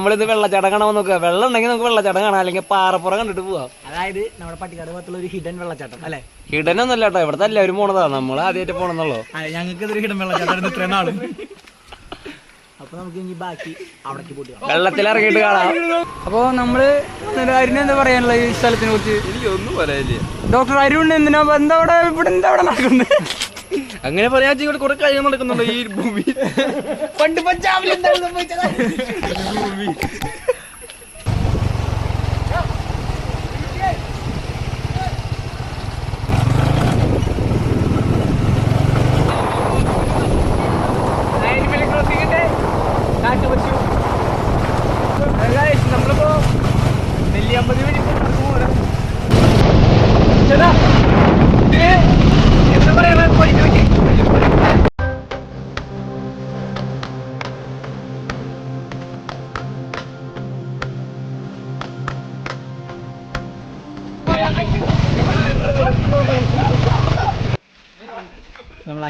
നമ്മളിത് വെള്ളച്ചാട്ടം കാണാൻ നോക്കുക വെള്ളം ഉണ്ടെങ്കിൽ നമുക്ക് വെള്ളച്ചാട്ടം കാണാം. അല്ലെങ്കിൽ പാറപ്പുറം കണ്ടിട്ട് പോവാം. അതായത് നമ്മുടെ പട്ടിക്കാട് ഭാഗത്തുള്ള ഒരു ഹിഡൻ വെള്ളച്ചാട്ടം അല്ലെ? ഹിഡൻ അല്ല കേട്ടോ. ഇവിടുത്തെ എല്ലാവരും പോണതാ. നമ്മൾ ആദ്യമായിട്ട് പോണെന്നുള്ളൂ. ഞങ്ങൾക്ക് ഇതൊരു ഹിഡൻ വെള്ളച്ചാട്ടം ഇത്രയും നാളും. അപ്പൊ നമുക്ക് ഇനി ബാക്കി അവിടേക്ക് പോയിട്ട് വെള്ളത്തിൽ ഇറങ്ങിയിട്ട് കാണാം. അപ്പൊ നമ്മൾ അരുൺ എന്താ പറയാനുള്ള ഈ സ്ഥലത്തിനെ കുറിച്ച്? എനിക്കൊന്നും പറയാനില്ല. ഡോക്ടർ അരുൺ എന്തിനാ? എന്താ ഇവിടെ ഇവിടെ എന്താ അവിടെ നടക്കുന്നത്? അങ്ങനെ പറയാൻ ഇവിടെ കുറെ കാര്യം നടക്കുന്നുണ്ട് ഈ ഭൂമി. പണ്ട് പഞ്ചാബിൽ എന്താണ് സംഭവിച്ചത്? നമ്മളിപ്പോ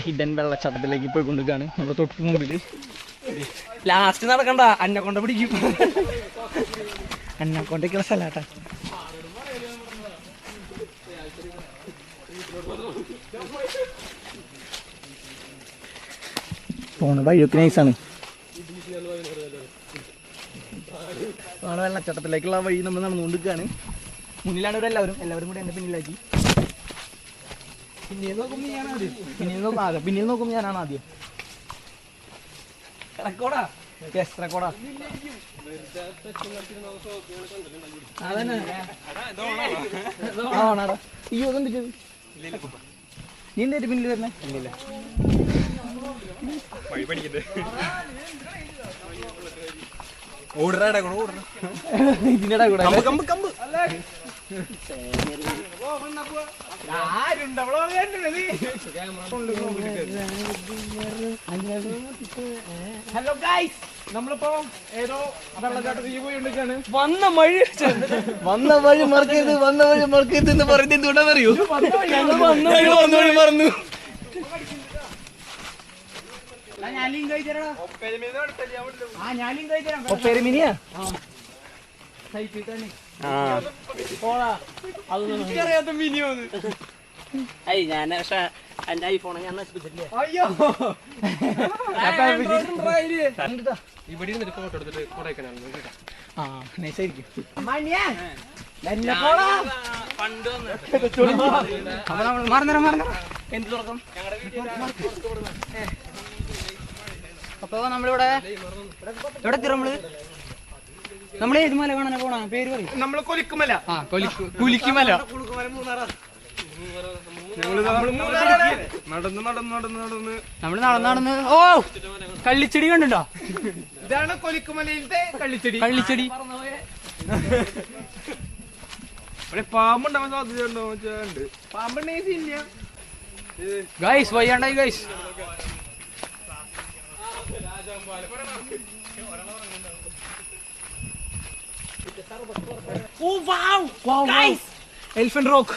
ഹിഡൻ വെള്ളച്ചാട്ടത്തിലേക്ക് പോയി കൊണ്ടുക്കാണ് നമ്മുടെ തൊട്ട് മുമ്പിൽ ലാസ്റ്റ് നടക്കണ്ട. അന്നെ കൊണ്ട പിടിക്കും. എന്നെ കൊണ്ടേക്കുള്ള സ്ഥലാട്ടാ പോണ വഴിയൊക്കെ നൈസാണ് വെള്ളച്ചാട്ടത്തിലേക്കുള്ള വഴി നമ്മൾ നടന്നുകൊണ്ടിരിക്കുകയാണ്. മുന്നിലാണ് ഇവരെല്ലാവരും. എല്ലാവരും കൂടി എന്റെ പിന്നിലാക്കി. പിന്നീട് നോക്കുമ്പോ ഞാനാണ് ആദ്യം പിന്നീട് നോക്കും ആദ്യം പിന്നീട് നോക്കുമ്പോൾ ഞാനാണ് ആദ്യം റെക്കോർഡാ യെസ് റെക്കോർഡാ അതന്നെ ആണാടാ അയ്യോ അതെന്ത് ചെയ്തു നീ എന്തായിട്ട് പിന്നിൽ വരുന്നേ ഇല്ലില്ല ഇതിന്റെ കൂടെ ഹലോ ഗൈസ് നമ്മളിപ്പോ ഏതോ പോയിട്ടാണ് വന്ന മഴ വന്ന വഴി മറക്കരുത് വന്ന വഴി മറക്കരുത് എന്ന് പറയുന്നത് എന്തുകൊണ്ടാണെന്ന് വന്ന ഞങ്ങൾ വന്ന വഴി മറന്നു. ഞാനും കഴിച്ചരാ ആ ഞാനും കഴിച്ചരാം ഒപ്പേരിമിനിയാ അയ്യ ഞാൻ പക്ഷെ എന്റെ ഐഫോൺ ഞാൻ നശിപ്പിച്ചിട്ടില്ല? അയ്യോ. ആ നൈസായിരിക്കും. പണ്ട് അപ്പൊ നമ്മൾ മറന്നേരം മറന്നേരം എന്ത് തുറക്കും? അപ്പൊ നമ്മളിവിടെ എവിടെ എത്തി നമ്മൾ? നമ്മൾ ഏത് മല കാണാനാ പോണ? പേര് പറയും. നമ്മൾ കൊലിക്കുമല. ആ കൊലിക്കു കുലിക്കുമല. നടന്ന് നടന്ന് നടന്ന് നടന്ന്. നമ്മൾ നടന്ന് നടന്ന്. ഓ കള്ളിച്ചെടി കണ്ടുണ്ടോ? ഇതാണ് കൊലിക്കുമലയിലത്തെ കള്ളിച്ചെടി. കള്ളിച്ചെടി. ഇവിടെ പാമ്പുണ്ടാവാൻ സാധ്യതയുണ്ടോ വെച്ചാണ്ട് പാമ്പുണ്ടെങ്കിൽ ഇല്ല guys വയ്യാണ്ടായി guys oh wow guys elephant rock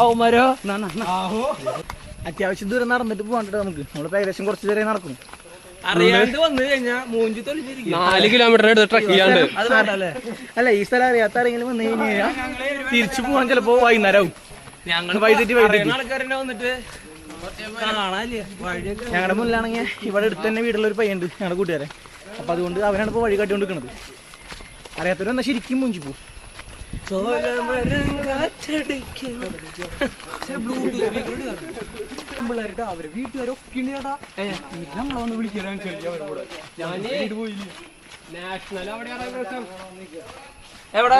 അവന്മാരോ? അത്യാവശ്യം ദൂരം നടന്നിട്ട് പോകണ്ട നമുക്ക്. നമ്മളിപ്പോ ഏകദേശം കുറച്ച് ദൂരം നടക്കും അറിയാണ്ട് വന്നു കഴിഞ്ഞാ മൂഞ്ചി തൊലിഞ്ഞിരിക്കും. നാല് കിലോമീറ്റർ എടുത്ത് ട്രക്ക് ചെയ്യാണ്ട്. അല്ല ഈ സ്ഥലം അറിയാത്ത ആരെങ്കിലും വന്നു കഴിഞ്ഞാൽ തിരിച്ചു പോകാൻ ചിലപ്പോ വൈകുന്നേരവും ഞങ്ങൾ വൈകിട്ട് വൈകിട്ട് ആൾക്കാരെന്നെ വന്നിട്ട് ഞങ്ങളുടെ മുന്നിലാണെങ്കിൽ ഇവിടെ അടുത്ത് തന്നെ വീട്ടിലൊരു ഒരു പയ്യുണ്ട് ഞങ്ങളുടെ കൂട്ടുകാരെ അപ്പൊ അതുകൊണ്ട് അവനാണ് ഇപ്പൊ വഴി കാട്ടിക്കൊണ്ടിരിക്കുന്നത് അറിയാത്തവരും എന്നാ ശരിക്കും മുഞ്ചി പോകും അവർ വീട്ടുകാരൊക്കെ നമ്മളെ വന്ന് വിളിക്കാൻ നാഷണൽ അവിടെ എവിടെ?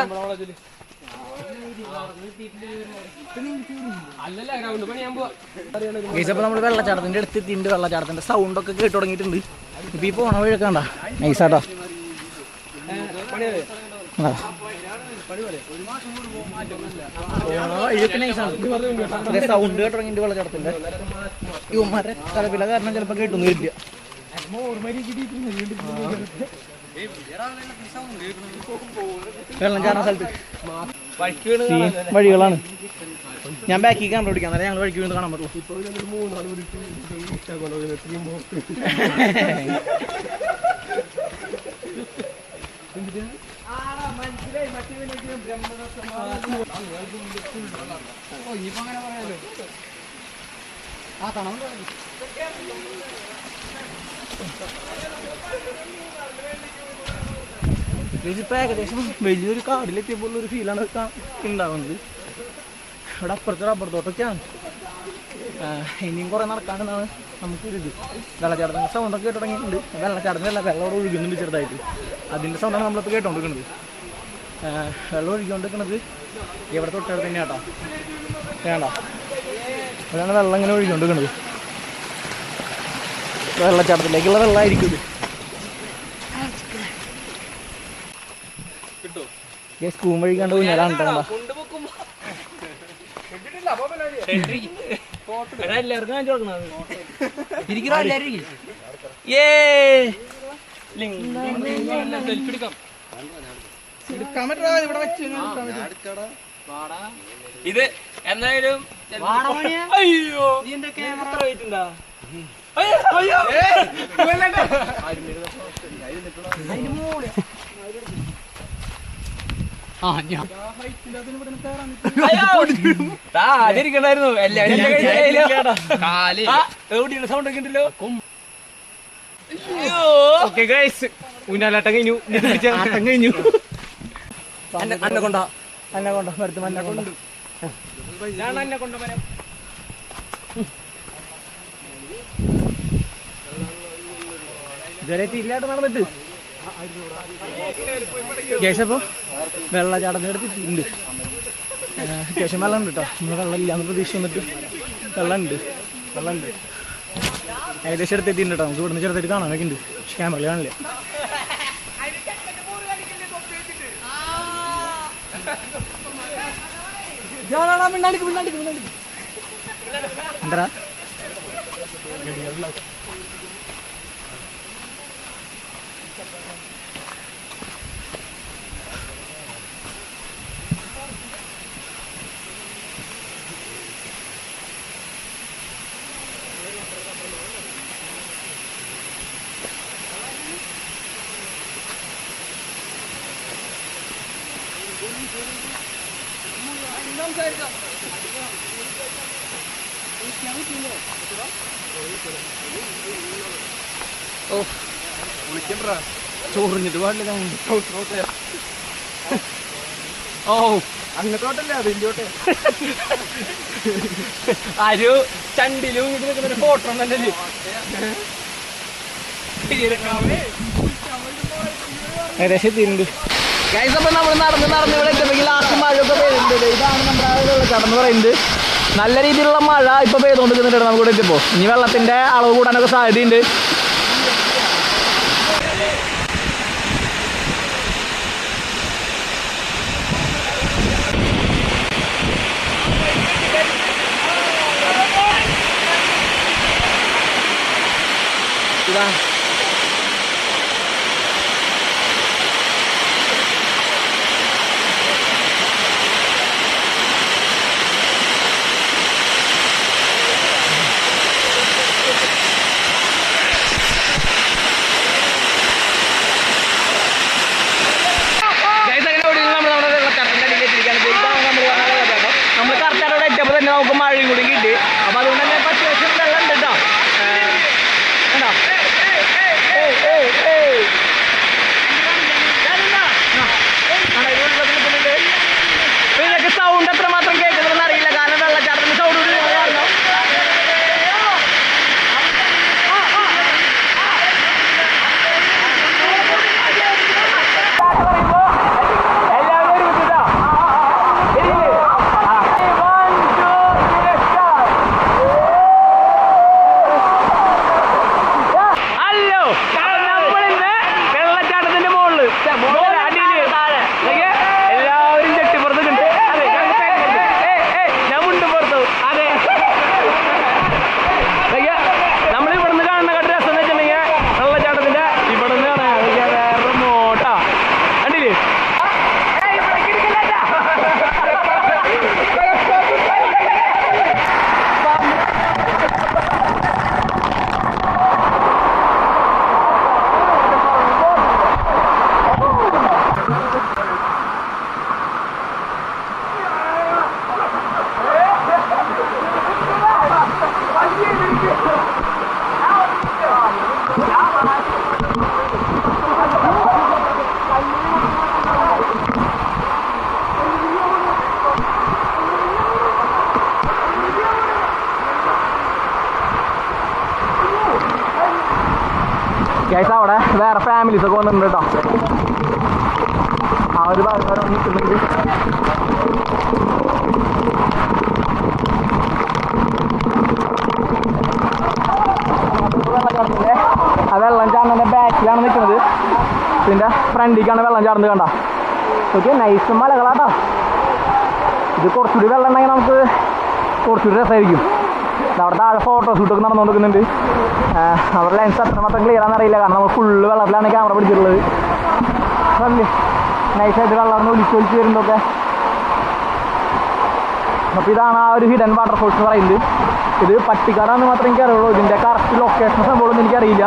അപ്പൊ നമ്മൾ വെള്ളച്ചാട്ടത്തിന്റെ അടുത്ത് എത്തിയിട്ടുണ്ട്. വെള്ളച്ചാട്ടത്തിന്റെ സൗണ്ട് ഒക്കെ കേട്ട് തുടങ്ങിയിട്ടുണ്ട്. ഇപ്പൊ ഈ പോണ വഴിയൊക്കെ നൈസാട്ടോ സൗണ്ട് കേട്ട് തുടങ്ങിയിട്ട് വെള്ളച്ചാട്ടത്തിന്റെ. കലപില കാരണം ചിലപ്പോ കേട്ടൊന്നും വരില്ല. വെള്ളം സ്ഥലത്ത്. വഴികളാണ്. ഞാൻ ബാക്കി ക്യാമറ പിടിക്കാം. ഞങ്ങൾ വഴിക്ക് വീണ് കാണാൻ പറ്റുള്ളൂ. ഇതിപ്പോ ഏകദേശം വലിയൊരു കാടിലെത്തിയപ്പോൾ ഒരു ഫീലാണ് ഉണ്ടാവുന്നത് ഇവിടെ അപ്പുറത്ത് റബ്ബർ തോട്ടൊക്കെയാണ് ഇനിയും കുറെ നടക്കാനെന്നാണ് നമുക്കൊരു ഇത്. വെള്ളച്ചാട്ടത്തിന്റെ സൗണ്ട് ഒക്കെ കേട്ട് തുടങ്ങിയിട്ടുണ്ട് വെള്ളച്ചാട്ടത്തിനല്ല വെള്ളം അവിടെ ഒഴുകുന്നുണ്ട് ചെറുതായിട്ട്. അതിന്റെ സൗണ്ടാണ് നമ്മളിപ്പോൾ കേട്ടോണ്ടിരിക്കുന്നത്. വെള്ളം ഒഴുകിക്കൊണ്ടിരിക്കുന്നത് ഇവിടെ തൊട്ടടുത്ത് തന്നെ കേട്ടോ വേണ്ട. അതാണ് വെള്ളം ഇങ്ങനെ ഒഴുകിക്കൊണ്ടിരിക്കുന്നത്. വെള്ളച്ചാട്ടത്തിലേക്കുള്ള വെള്ളമായിരിക്കും ഇത്. സ്കൂം വഴി ഊഞ്ഞാലാണ് കേട്ടോ എല്ലാവർക്കും കാണിച്ചു എടുക്കാൻ പറ്റുമോ ഇവിടെ വെച്ച് ഇത് എന്തായാലും അയ്യോ. ക്യാമറ പോയിട്ടുണ്ടോ അയ്യോ. എല്ലാവരും എന്റെ കയ്യിലായില്ല. കാൽ. ആ, എവിടെയാണ് സൗണ്ട് ഒക്കെ ഉണ്ടല്ലോ ഓക്കെ ഗൈസ് ഊഞ്ഞാലാട്ടം കഴിഞ്ഞു. ആട്ടം കഴിഞ്ഞു. അന്നെ കൊണ്ടാ. അന്നെ കൊണ്ടോ. വെറുതെ മഞ്ഞ കൊണ്ടോ. ഞാൻ എന്നെ കൊണ്ടുവരാം ഇതുവരെ എത്തിയില്ലാട്ട് നടന്നിട്ട്. കേശപ്പോ വെള്ള അടുത്ത് കേശം വെള്ളം ഉണ്ട് കേട്ടോ നമ്മൾ വെള്ളം ഇല്ലാന്ന് പ്രതീക്ഷ വന്നിട്ട് വെള്ളം ഉണ്ട് വെള്ളം ഉണ്ട് ഏകദേശം അടുത്ത് എത്തിയിട്ടുണ്ട് കേട്ടോ നമുക്ക് ഇവിടുന്ന് ചെറുതായിട്ട് കാണാനൊക്കെ ഉണ്ട്. പക്ഷെ ക്യാമറയിൽ കാണില്ല. എന്താ ഓ അതിലോട്ടെ ആരു ചണ്ടിലും ഇത് നിൽക്കുന്ന ഫോട്ടോ ഉണ്ടല്ലേ ഏകദേശം എത്തിയിട്ടുണ്ട്. ഗൈസ് നമ്മൾ ഇതാണ് പറയുന്നത്. നല്ല രീതിയിലുള്ള മഴ ഇപ്പൊ പെയ്തുകൊണ്ടിരിക്കുന്നുണ്ട് നമുക്ക് ഇവിടെ എത്തിയപ്പോ. ഇനി വെള്ളത്തിന്റെ അളവ് കൂടാനൊക്കെ സാധ്യതയുണ്ട്. ഇതാണ് ഒക്കെ വന്നിട്ടുണ്ട് കേട്ടോ ആ ഒരു ഭാഗം വരെ നിൽക്കുന്നുണ്ട് ആ വെള്ളം ചാടുന്നതിന്റെ ബാക്കിലാണ് നിൽക്കുന്നത്. ഇതിന്റെ ഫ്രണ്ടിലേക്കാണ് വെള്ളം ചാടുന്നത് കണ്ട? ഓക്കെ നൈസ് മലകളാട്ടോ. ഇത് കുറച്ചുകൂടി വെള്ളം ഉണ്ടെങ്കിൽ നമുക്ക് കുറച്ചുകൂടി രസമായിരിക്കും. അവിടെ താഴെ ഫോട്ടോഷൂട്ടൊക്കെ നടന്നുകൊണ്ടിരിക്കുന്നുണ്ട് അവരുടെ ലെൻസ് അത്രമാത്രം ക്ലിയർ ആണെന്ന് അറിയില്ല. കാരണം നമ്മൾ ഫുള്ള് വെള്ളത്തിലാണ് ക്യാമറ പിടിച്ചിട്ടുള്ളത്. നൈസായിട്ട് വെള്ളം ഒലിച്ച് ഒലിച്ച് വരുന്നതൊക്കെ. അപ്പോൾ ഇതാണ് ആ ഒരു ഹിഡൻ വാട്ടർഫോൾസ് എന്ന് പറയുന്നത്. ഇത് പട്ടിക്കാടാന്ന് മാത്രമേ എനിക്ക് അറിയുള്ളൂ. ഇതിന്റെ കറക്റ്റ് ലൊക്കേഷൻ സംഭവമൊന്നും എനിക്കറിയില്ല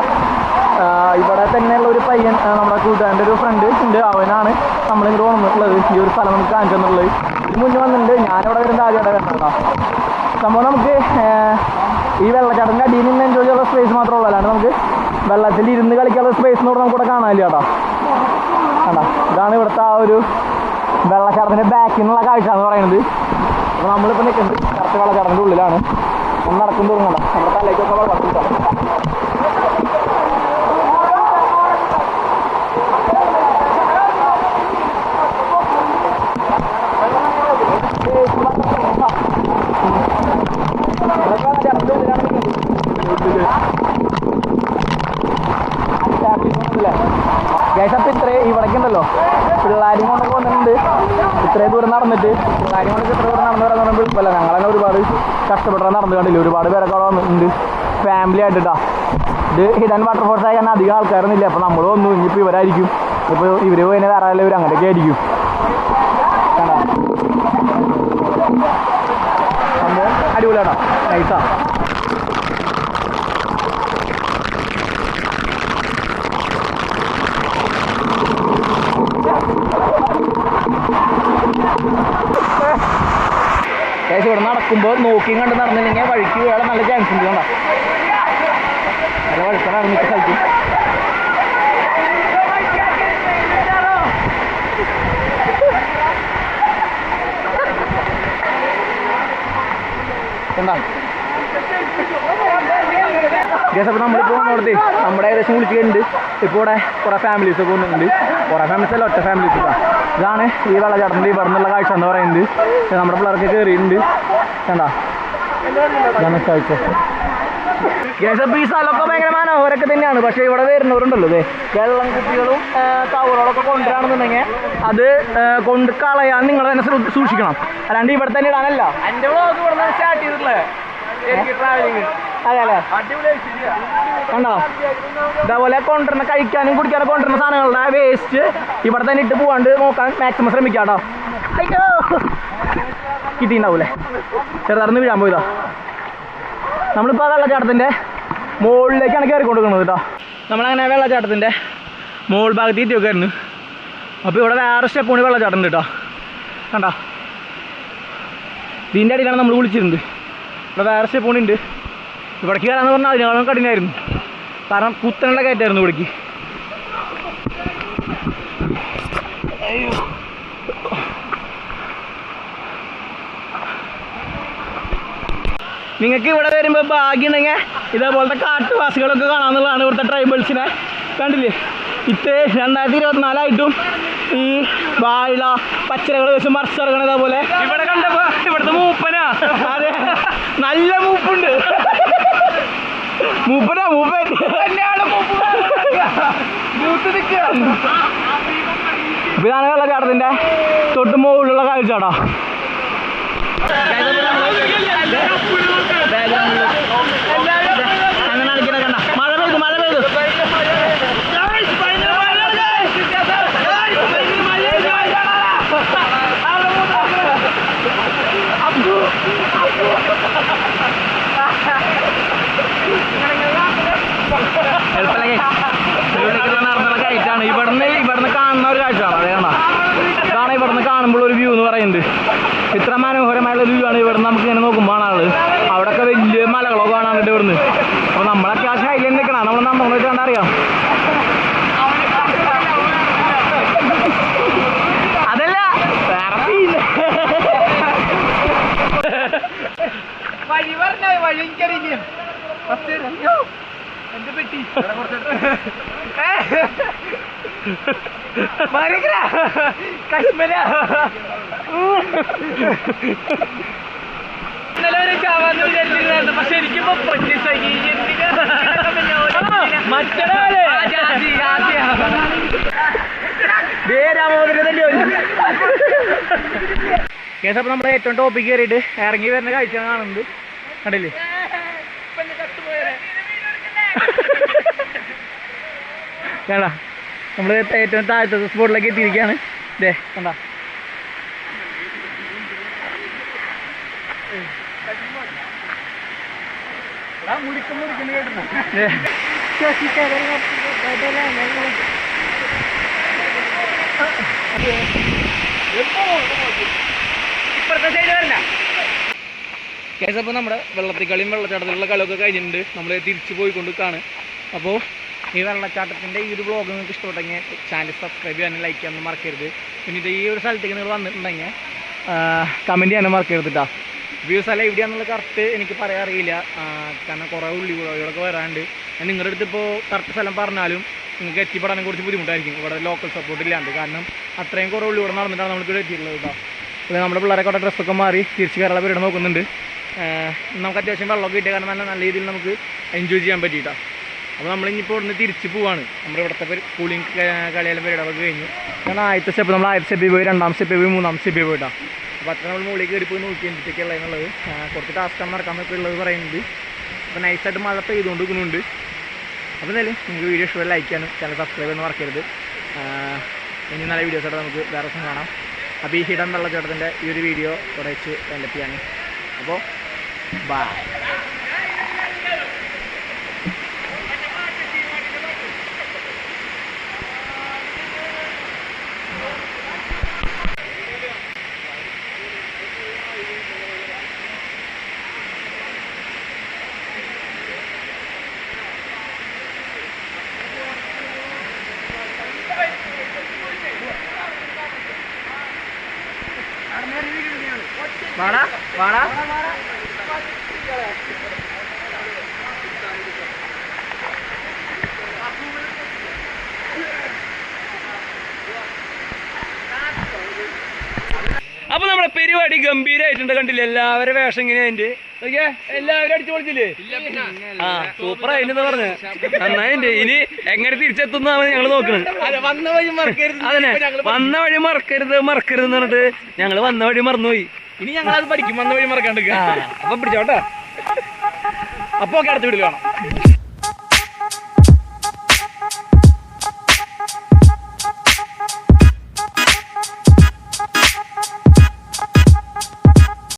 ഇവിടെ തന്നെയുള്ള ഒരു പയ്യൻ നമ്മുടെ കൂട്ടുകാരന്റെ ഒരു ഫ്രണ്ട് ഉണ്ട്. അവനാണ് നമ്മളിങ്ങോട്ട് വന്നിട്ടുള്ളത്. ഈ ഒരു സ്ഥലം നമുക്ക് കാണിച്ചു തന്നുള്ളത് മുന്നേ വന്നിട്ടുണ്ട്. ഞാനിവിടെ വരുന്നത് ആദ്യമായിട്ട് കണ്ടോ സംഭവം നമുക്ക് ഈ വെള്ളച്ചാട്ടത്തിന്റെ അടിയിൽ നിന്ന് എൻജോയ് ചെയ്യാനുള്ള സ്പേസ് മാത്രമേ ഉള്ളൂ. അല്ലാണ്ട് നമുക്ക് വെള്ളത്തിൽ ഇരുന്ന് കളിക്കാനുള്ള സ്പേസ് എന്ന് പറഞ്ഞാൽ നമുക്കിവിടെ കാണാനില്ല കേട്ടോ. ഇതാണ് ഇവിടുത്തെ ആ ഒരു വെള്ളച്ചാട്ടത്തിന്റെ ബാക്കിൽ നിന്നുള്ള കാഴ്ച എന്ന് പറയുന്നത്. അപ്പോൾ നമ്മളിപ്പോൾ നിൽക്കുന്നത് കറക്റ്റ് വെള്ളച്ചാട്ടത്തിന്റെ ഉള്ളിലാണ്. ഒന്ന് നടക്കുമ്പോൾ കണ്ടോ നമ്മുടെ തലേക്കൊക്കെ വെള്ളം ഗൈസപ്പ് ഇത്ര ഇവിടേക്ക് ഉണ്ടല്ലോ പിള്ളേരും കൊണ്ടൊക്കെ വന്നിട്ടുണ്ട്. ഇത്രയും ദൂരം നടന്നിട്ട് പിള്ളേരും കൊണ്ടൊക്കെ ഇത്ര ദൂരം നടന്നു വരാൻ പറയുമ്പോൾ എളുപ്പമല്ല ഞങ്ങളെന്നെ ഒരുപാട് കഷ്ടപ്പെട്ടാൽ നടന്നു കണ്ടില്ല? ഒരുപാട് പേരൊക്കെ അവിടെ വന്നിട്ടുണ്ട്. ഫാമിലി ആയിട്ടാ ഇത് ഹിഡൻ വാട്ടർഫോൾസ് ആയി കാരണം അധികം ആൾക്കാരൊന്നും ഇല്ല അപ്പോൾ നമ്മൾ വന്നു. ഇനിയിപ്പോൾ ഇവരായിരിക്കും. ഇപ്പോൾ ഇവർ പോയി വേറെ ആരെങ്കിലും അങ്ങനെയൊക്കെ ആയിരിക്കും കണ്ടോ? അടിപൊളിയാട്ടോ നൈസാ ഇവിടെ നടക്കുമ്പോൾ നോക്കി കണ്ട് നടന്നില്ലെങ്കിൽ വഴിക്ക് വേറെ നല്ല ചാൻസ് ഉണ്ട് കണ്ടോ? നല്ല വഴുക്ക നടന്നിട്ട് സ്ഥലത്ത് കണ്ടോ ഗസ് അപ്പോൾ നമ്മളിപ്പോൾ വന്നോടത്ത് നമ്മുടെ ഏകദേശം വിളിച്ചിട്ടുണ്ട്. ഇപ്പോൾ ഇവിടെ കുറേ ഫാമിലീസ് പോകുന്നുണ്ട് കുറേ ഫാമിലീസ് അല്ല ഒറ്റ ഫാമിലീസ് ഇതാ. ഇതാണ് ഈ വെള്ളച്ചാട്ടത്തിന്റെ ഇവിടെ നിന്നുള്ള കാഴ്ച എന്ന് പറയുന്നത്. നമ്മുടെ പിള്ളേർക്ക് കയറിയിട്ടുണ്ട്. കണ്ടാ? ഗസ് അപ്പോൾ ഈ സ്ഥലമൊക്കെ ഭയങ്കര മനോഹരമൊക്കെ തന്നെയാണ്. പക്ഷേ ഇവിടെ വരുന്നവരുണ്ടല്ലോ അതെ വെള്ളം കുപ്പികളും ടവറുകളൊക്കെ കൊണ്ടുവരാണെന്നുണ്ടെങ്കിൽ അത് കൊണ്ട് കളയാൻ നിങ്ങൾ തന്നെ സൂക്ഷിക്കണം. അല്ലാണ്ട് ഇവിടെ തന്നെ ഇടാനല്ല. എന്റെ വ്ളോഗ് ഇവിടെ സ്റ്റാർട്ട് ചെയ്തിട്ടുള്ളത് അതെ അല്ലേ കണ്ടോ? ഇതേപോലെ കൊണ്ടുവരുന്ന കഴിക്കാനും കുടിക്കാനും കൊണ്ടുവരുന്ന സാധനങ്ങളുടെ വേസ്റ്റ് ഇവിടെ തന്നെ ഇട്ട് പോവാണ്ട് നോക്കാൻ മാക്സിമം ശ്രമിക്കാം കേട്ടോ. അയ്യോ. കിട്ടിയിട്ടുണ്ടാവൂലേ? ചെറുതാർന്ന് വീഴാൻ പോയതാ. നമ്മളിപ്പോൾ ആ വെള്ളച്ചാട്ടത്തിന്റെ മുകളിലേക്കാണ് കയറി കൊടുക്കുന്നത് കേട്ടോ. നമ്മളങ്ങനെ വെള്ളച്ചാട്ടത്തിന്റെ മുകൾ ഭാഗത്ത് എത്തിയൊക്കെ ആയിരുന്നു. അപ്പോൾ ഇവിടെ വേറെ സ്റ്റെപ്പ് കൂടി വെള്ളച്ചാട്ടം കേട്ടോ. കണ്ടോ? ഇതിന്റെ അടിയിലാണ് നമ്മൾ വിളിച്ചിരുന്നത്. ഇവിടെ വേറെ സ്റ്റെപ്പ് കൂടി ഉണ്ട്. ഇവിടേക്ക് കയറാന്ന് പറഞ്ഞാൽ അതിനോളം കഠിനായിരുന്നു. കാരണം കുത്തനുള്ള കയറ്റായിരുന്നു ഇവിടേക്ക്. നിങ്ങൾക്ക് ഇവിടെ വരുമ്പോൾ ഭാഗ്യമുണ്ടെങ്കിൽ ഇതേപോലത്തെ കാട്ടുവാസികളൊക്കെ കാണാമെന്നുള്ളതാണ് ഇവിടുത്തെ ട്രൈബൽസിനെ കണ്ടില്ലേ? ഇത്ര രണ്ടായിരത്തി ഇരുപത്തിനാലായിട്ടും ഈ വാഴ പച്ചരകൾ വെച്ച് മറിച്ചിറങ്ങണ ഇതേപോലെ. ഇവിടെ കണ്ടപ്പോ ഇവിടുത്തെ മൂപ്പനാ. അതെ. നല്ല മൂപ്പുണ്ട്. മൂപ്പനാ മൂപ്പൻ. ഇപ്പൊ ഇതാണ് വെള്ളച്ചാട്ടത്തിന്റെ തൊട്ട് മുകളിലുള്ള കാഴ്ചാടാ അങ്ങനെ അടിക്കണ കണ്ട മഴ പെയ്തു മഴ പെയ്തു എളുപ്പല്ലേ ഇവിടേക്ക് നടന്നുള്ള കയറ്റാണ് ഇവിടുന്ന് ഇവിടുന്ന് കാണുന്ന ഒരു കാഴ്ചയാണ് അതേ കാണാം ഇതാണ് ഇവിടുന്ന് കാണുമ്പോൾ ഒരു വ്യൂ എന്ന് പറയുന്നത്. ഇത്ര മനോഹരമായുള്ള വ്യൂ ആണ് ഇവിടുന്ന് നമുക്ക് ഇങ്ങനെ നോക്കുമ്പോൾ അവിടെ അവിടെയൊക്കെ വലിയ മലകളോ കാണാനുണ്ട് ഇവിടുന്ന്. അപ്പോൾ നമ്മളൊക്കെ ആ ശൈലിയിൽ നിൽക്കണം. നമ്മൾ നമ്മളെ കണ്ടറിയാം അതല്ല. വഴി പറഞ്ഞ വഴി എനിക്കറിയില്ല. എന്റെ പെട്ടി കശ്മീര ഇന്നലെ വരെ ചാവാന്ന് വിചാരിച്ചിരുന്നായിരുന്നു. പക്ഷെ എനിക്കിപ്പോ പ്രത്യേകിച്ച് കേസ് അപ്പൊ നമ്മുടെ ഏറ്റവും ടോപ്പിക് കയറിയിട്ട് ഇറങ്ങി വരുന്ന കാഴ്ച കാണുന്നത് കണ്ടില്ലേ? കേടാ നമ്മൾ ഏറ്റവും താഴത്തെ സ്പോട്ടിലേക്ക് എത്തിയിരിക്കുകയാണ്. ദേ കണ്ടാ. കേസപ്പോ ഇപ്പുറത്തെ സൈഡ് വരണ്ട. കേസ് അപ്പോൾ നമ്മുടെ വെള്ളത്തിൽ കളിയും വെള്ളച്ചാട്ടത്തിലുള്ള കളിയൊക്കെ കഴിഞ്ഞിട്ടുണ്ട്. നമ്മൾ തിരിച്ചു പോയിക്കൊണ്ടിരിക്കുകയാണ്. അപ്പോൾ ഈ വെള്ളച്ചാട്ടത്തിന്റെ ഈ ഒരു ബ്ലോഗ് നിങ്ങൾക്ക് ഇഷ്ടപ്പെട്ടെങ്കിൽ ചാനൽ സബ്സ്ക്രൈബ് ചെയ്യാനും ലൈക്ക് ചെയ്യാനും മറക്കരുത്. പിന്നെ ഇത് ഈ ഒരു സ്ഥലത്തേക്ക് നിങ്ങൾ വന്നിട്ടുണ്ടെങ്കിൽ കമന്റ് ചെയ്യാനും മറക്കരുത് കേട്ടോ വ്യൂ സ്ഥലം എവിടെയാണെന്നുള്ള കറക്റ്റ് എനിക്ക് പറയാൻ അറിയില്ല. കാരണം കുറേ ഉള്ളി കുളകളൊക്കെ വരാണ്ട് ഞാൻ നിങ്ങളുടെ അടുത്ത് ഇപ്പോൾ കറക്റ്റ് സ്ഥലം പറഞ്ഞാലും നിങ്ങൾക്ക് എത്തിപ്പെടാനും കുറച്ച് ബുദ്ധിമുട്ടായിരിക്കും. ഇവിടെ ലോക്കൽ സപ്പോർട്ട് ഇല്ലാണ്ട് കാരണം അത്രയും കുറേ ഉള്ളി ഇവിടെ നടന്നിട്ടാണ് നമ്മൾക്ക് എത്തിയിട്ടുള്ളത് കേട്ടോ അപ്പോൾ നമ്മുടെ പിള്ളേരൊക്കെ അവിടെ ഡ്രസ്സൊക്കെ മാറി തിരിച്ച് കയറാനുള്ള പരിപാടി നോക്കുന്നുണ്ട്. നമുക്ക് അത്യാവശ്യം വെള്ളമൊക്കെ കിട്ടിയ കാരണം നല്ല നല്ല രീതിയിൽ നമുക്ക് എൻജോയ് ചെയ്യാൻ പറ്റിയിട്ടാ. അപ്പോൾ നമ്മളിനിപ്പോൾ ഇവിടുന്ന് തിരിച്ച് പോവാണ്. നമ്മുടെ ഇവിടുത്തെ കൂളിംഗ് കളിയെല്ലാം പരിപാടി കഴിഞ്ഞു. കാരണം ആദ്യത്തെ സ്റ്റെപ്പ് നമ്മൾ ആദ്യത്തെ സ്റ്റെപ്പിൽ പോയി രണ്ടാം സ്റ്റെപ്പിൽ പോയി മൂന്നാം സ്റ്റെപ്പിൽ പോയിട്ടാ അപ്പോൾ അത്ര നമ്മൾ മുകളിൽ കയറി പോയി നോക്കി എന്തൊക്കെയുള്ള എന്നുള്ളത് കുറച്ച് ടാസ്ക്കാണ് നടക്കാമെന്നൊക്കെ ഉള്ളത് പറയുന്നത്. അപ്പോൾ നൈസായിട്ട് മഴ പെയ്തുകൊണ്ട് നിൽക്കുന്നുണ്ട്. അപ്പോൾ എന്തായാലും നിങ്ങൾക്ക് വീഡിയോ ഇഷ്ടമായി ലൈക്ക് ചെയ്യാനും ചാനൽ സബ്സ്ക്രൈബ് ചെയ്യാൻ മറക്കരുത്. ഇനി നല്ല വീഡിയോസായിട്ട് നമുക്ക് വേറെ ദിവസം കാണാം. അപ്പോൾ ഈ ഹിഡൻ വെള്ളച്ചാട്ടത്തിന്റെ ഈ ഒരു വീഡിയോ ഇവിടെ വെച്ച് ചെയ്യാണ് അപ്പോൾ ബൈ അപ്പൊ നമ്മുടെ പരിപാടി ഗംഭീരമായിട്ടുണ്ട് കണ്ടില്ലേ? എല്ലാവരും വേഷം ഇങ്ങനെയായിട്ട് എല്ലാവരും അടിച്ചു പൊളിച്ചില്ലേ? ആ സൂപ്പർ ആയിട്ടെന്ന് പറഞ്ഞു. നന്നായിട്ട് ഇനി എങ്ങനെ തിരിച്ചെത്തുന്നതാണ് ഞങ്ങൾ നോക്കുന്നത് അതന്നെ. വന്ന വഴി മറക്കരുത് മറക്കരുത് എന്ന് പറഞ്ഞിട്ട് ഞങ്ങൾ വന്ന വഴി മറന്നുപോയി. ഇനി ഞങ്ങൾ അത് പഠിക്കും വന്ന വഴി മറക്കാണ്ട് അപ്പൊ പിടിച്ചോട്ടെ. അപ്പൊ അടുത്ത് വീട്ടിൽ കാണാം.